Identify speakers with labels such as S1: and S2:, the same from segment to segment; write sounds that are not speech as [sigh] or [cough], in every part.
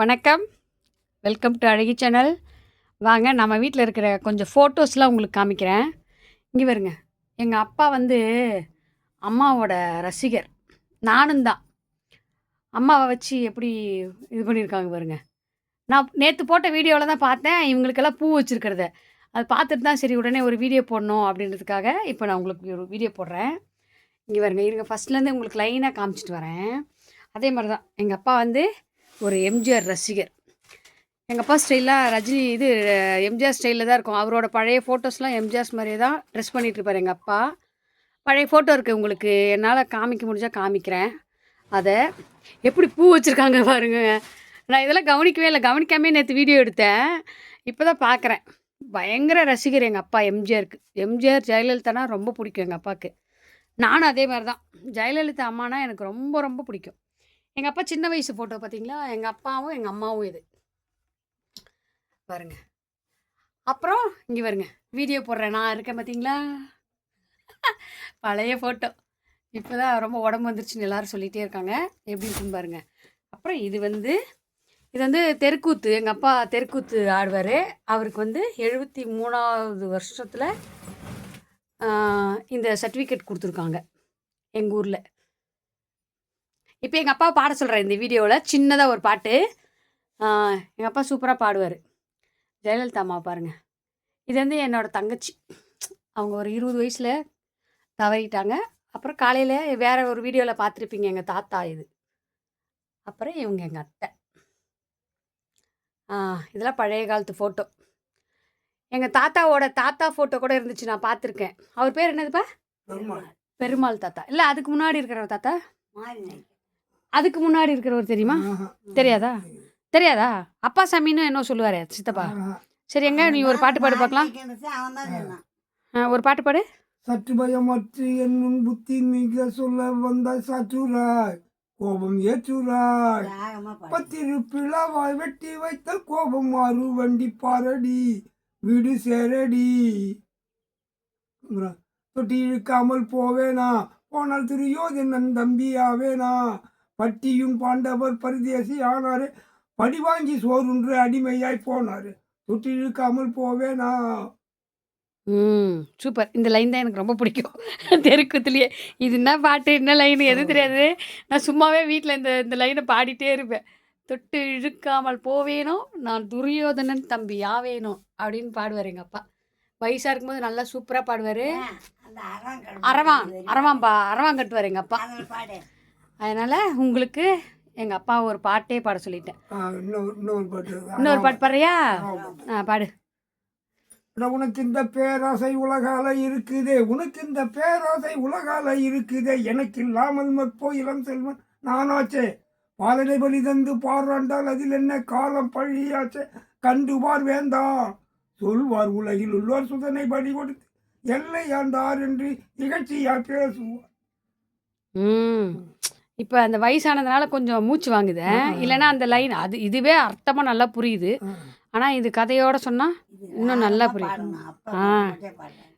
S1: வணக்கம். Welcome to அழகி channel வாங்க நம்ம வீட்டில் இருக்கிற கொஞ்சம் ஃபோட்டோஸ்லாம் உங்களுக்கு காமிக்கிறேன். இங்கே வருங்க எங்கள் அப்பா வந்து அம்மாவோட ரசிகர். நானும் தான். அம்மாவை வச்சு எப்படி இது பண்ணியிருக்காங்க பாருங்க. நான் நேற்று போட்ட வீடியோவில் தான் பார்த்தேன். இவங்களுக்கெல்லாம் பூ வச்சுருக்கிறத. அது பார்த்துட்டு தான் சரி உடனே ஒரு வீடியோ போடணும் அப்படின்றதுக்காக இப்போ நான் உங்களுக்கு ஒரு வீடியோ போடுறேன். இங்கே வருங்க இருங்க. ஃபஸ்ட்லேருந்து உங்களுக்கு லைனாக காமிச்சிட்டு வரேன். அதே மாதிரி தான் எங்கள் அப்பா வந்து ஒரு எம்ஜிஆர் ரசிகர். எங்கள் அப்பா ஸ்டைலாக ரஜினி இது எம்ஜிஆர் ஸ்டைலில் தான் இருக்கும். அவரோட பழைய ஃபோட்டோஸ்லாம் எம்ஜிஆர் மாதிரியே தான் ட்ரெஸ் பண்ணிகிட்டு இருப்பார் எங்கள் அப்பா. பழைய ஃபோட்டோ இருக்குது உங்களுக்கு. என்னால் காமிக்க முடிஞ்சால் காமிக்கிறேன். அதை எப்படி பூ வச்சுருக்காங்க பாருங்க. நான் இதெல்லாம் கவனிக்கவே இல்லை. கவனிக்காமே நேற்று வீடியோ எடுத்தேன். இப்போ தான் பார்க்குறேன் பயங்கர ரசிகர் எங்கள் அப்பா எம்ஜிஆருக்கு. எம்ஜிஆர் ஜெயலலிதானா ரொம்ப பிடிக்கும் எங்கள் அப்பாவுக்கு நானும் அதே மாதிரி தான் ஜெயலலிதா அம்மானா எனக்கு ரொம்ப ரொம்ப பிடிக்கும். எங்கள் அப்பா சின்ன வயசு ஃபோட்டோ பார்த்தீங்களா? எங்கள் அப்பாவும் எங்கள் அம்மாவும் இது. பாருங்க. அப்புறம் இங்கே வருங்க வீடியோ போடுறேன். நான் இருக்கேன் பார்த்தீங்களா? [laughs] பழைய ஃபோட்டோ இப்போ தான் ரொம்ப உடம்பு வந்துருச்சுன்னு எல்லோரும் சொல்லிகிட்டே இருக்காங்க. எப்படி இருக்குன்னு பாருங்க. அப்புறம் இது வந்து இது வந்து தெருக்கூத்து. எங்கள் அப்பா தெருக்கூத்து ஆடுவார். அவருக்கு வந்து எழுபத்தி மூணாவது வருஷத்தில் இந்த சர்டிஃபிகேட் கொடுத்துருக்காங்க. எங்கள் ஊரில். இப்போ எங்கள் அப்பா பாட சொல்கிறேன் இந்த வீடியோவில் சின்னதாக ஒரு பாட்டு. எங்கள் அப்பா சூப்பராக பாடுவார். ஜெயலலிதா அம்மா பாருங்கள் இது வந்து என்னோடய தங்கச்சி. அவங்க ஒரு இருபது வயசில் தவறிட்டாங்க. அப்புறம் காலையில் வேறு ஒரு வீடியோவில் பார்த்துருப்பீங்க எங்கள் தாத்தா இது. அப்புறம் இவங்க எங்கள் அத்தை. இதெல்லாம் பழைய காலத்து ஃபோட்டோ எங்கள் தாத்தாவோட தாத்தா ஃபோட்டோ கூட இருந்துச்சு நான் பார்த்துருக்கேன் அவர் பேர் என்னதுப்பா? பெருமாள். தாத்தா. இல்லை அதுக்கு முன்னாடி இருக்கிற தாத்தா? அதுக்கு முன்னாடி இருக்கிறவர் தெரியுமா? தெரியாதா? தெரியாதா? அப்பா சாமின்னு என்ன சொல்லுவாரு சித்தப்பா? சரி எங்க நீ ஒரு பாட்டு பாடு பார்க்கலாம் ஒரு பாட்டு பாடு.
S2: சற்று பயமற்று என் புத்தி மிக சொல்ல வந்த சற்றுராய் கோபம் ஏற்றுராய் பத்திரு பிளவாய் வெட்டி வைத்த கோபம் மாறு வண்டி பாரடி வீடு சேரடி. தொட்டி இழுக்காமல் போவேனா? போனால் துரியோதனன் தம்பி ஆவேனா பட்டியும் பாண்டவர் பரிதேசி ஆனாரு. படி வாங்கி சோறுன்று அடிமையாய் போனாரு. தொட்டி இழுக்காமல் போவேனா?
S1: ம் சூப்பர் இந்த லைன் தான் எனக்கு ரொம்ப பிடிக்கும். தெருக்குத்துலேயே. இது என்ன பாட்டு என்ன லைன் எதுவும் தெரியாது. நான் சும்மாவே வீட்டில் இந்த இந்த லைனை பாடிட்டே இருப்பேன். தொட்டு இழுக்காமல் போவேனோ? நான் துரியோதனன் தம்பி யாவேனோ? அப்படின்னு பாடுவார் எங்கள் அப்பா. வயசாக இருக்கும்போது நல்லா சூப்பராக பாடுவார். அரவான் அரவான்பா அரவான் கட்டுவார் எங்கள் அப்பா. அதனால் உங்களுக்கு எங்கள் அப்பா ஒரு பாட்டே பாட சொல்லிட்டேன்.
S2: இன்னொரு பாட்டு.
S1: இன்னொரு பாட்டு பாடுறியா? ஆ பாடு.
S2: உனக்கு இந்த பேராசை உலகால இருக்குதே. உனக்கு இந்த பேராசை உலகால இருக்குதே. எனக்கு இல்லாமல் மற்போ இளம் செல்வன் நானாச்சே. பாலடை பலி தந்து பாராண்டால் அதில் என்ன காலம் பழியாச்சே. கண்டுபார் வேண்டாம். சொல்வார் உலகில் உள்ளோர் சுதனை படி கொடுத்து எல்லை ஆண்டார் என்று நிகழ்ச்சியா பேசுவார்.
S1: இப்போ அந்த வயசானதுனால கொஞ்சம் மூச்சு வாங்குது. இல்லைன்னா அந்த லைன் அது இதுவே அர்த்தமாக நல்லா புரியுது. ஆனால் இது கதையோட சொன்னால் இன்னும் நல்லா புரியும். ஆ.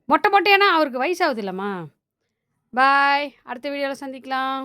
S1: மொட்டை மொட்டையானா அவருக்கு வயசாகுது இல்லைம்மா. பாய் அடுத்த வீடியோவில் சந்திக்கலாம்.